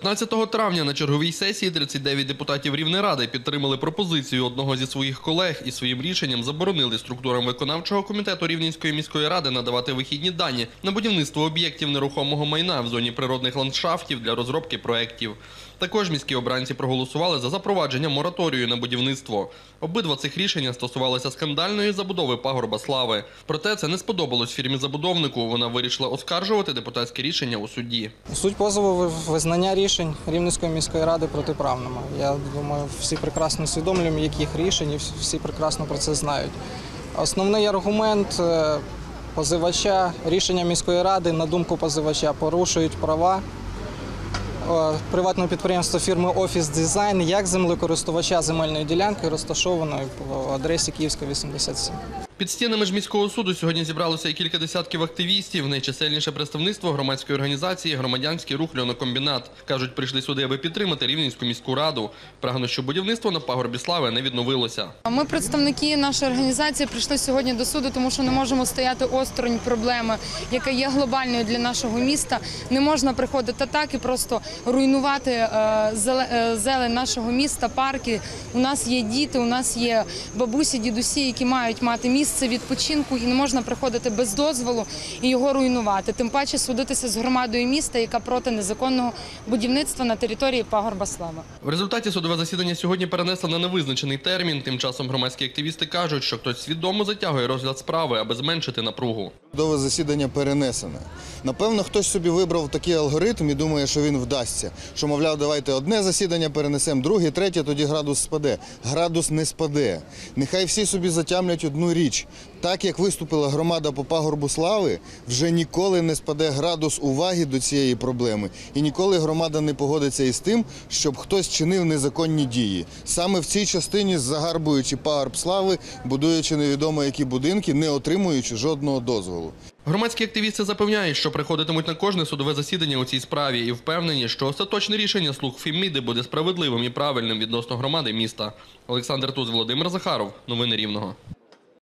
15 травня на черговій сесії 39 депутатів Рівнеради підтримали пропозицію одного зі своїх колег і своїм рішенням заборонили структурам виконавчого комітету Рівненської міської ради надавати вихідні дані на будівництво об'єктів нерухомого майна в зоні природних ландшафтів для розробки проєктів. Також міські обранці проголосували за запровадження мораторію на будівництво. Обидва цих рішення стосувалися скандальної забудови пагорба слави. Проте це не сподобалось фірмі забудовнику. Вона вирішила оскаржувати депутатське рішення у суді. Суть позову ви- визнання рішень Рівненської міської ради протиправними. Я думаю, всі прекрасно усвідомлюємо, яких рішень, і всі- прекрасно про це знають. Основний аргумент е, позивача, рішення міської ради, на думку позивача, порушують права е, приватного підприємства фірми Офіс Дизайн як землекористувача земельної ділянки, розташованої по адресі Київська 87. Під стінами ж міського суду сьогодні зібралося і кілька десятків активістів. Найчисельніше представництво громадської організації Громадянський рух Льонокомбінат. Кажуть, прийшли сюди, аби підтримати Рівненську міську раду. Прагнуть, щоб будівництво на пагорбі слави не відновилося. Ми, представники нашої організації, прийшли сьогодні до суду, тому що не можемо стояти осторонь проблеми, яка є глобальною для нашого міста. Не можна приходити так і просто руйнувати е, е, зелень нашого міста, парки. У нас є діти, у нас є бабусі, дідусі, які мають мати місце відпочинку, і не можна приходити без дозволу і його руйнувати. Тим паче судитися з громадою міста, яка проти незаконного будівництва на території пагорба слава. В результаті судове засідання сьогодні перенесли на невизначений термін. Тим часом громадські активісти кажуть, що хтось свідомо затягує розгляд справи, аби зменшити напругу. Судове засідання перенесене. Напевно, хтось собі вибрав такий алгоритм і думає, що він вдасться. Що, мовляв, давайте одне засідання перенесемо, друге, третє, тоді градус спаде. Градус не спаде. Нехай всі собі затямлять одну річ. Так як виступила громада по пагорбу слави, вже ніколи не спаде градус уваги до цієї проблеми. І ніколи громада не погодиться із тим, щоб хтось чинив незаконні дії. Саме в цій частині, загарбуючи пагорб слави, будуючи невідомо які будинки, не отримуючи жодного дозволу. Громадські активісти запевняють, що приходитимуть на кожне судове засідання у цій справі і впевнені, що остаточне рішення слуг Феміди буде справедливим і правильним відносно громади міста. Олександр Туз, Володимир Захаров. Новини Рівного.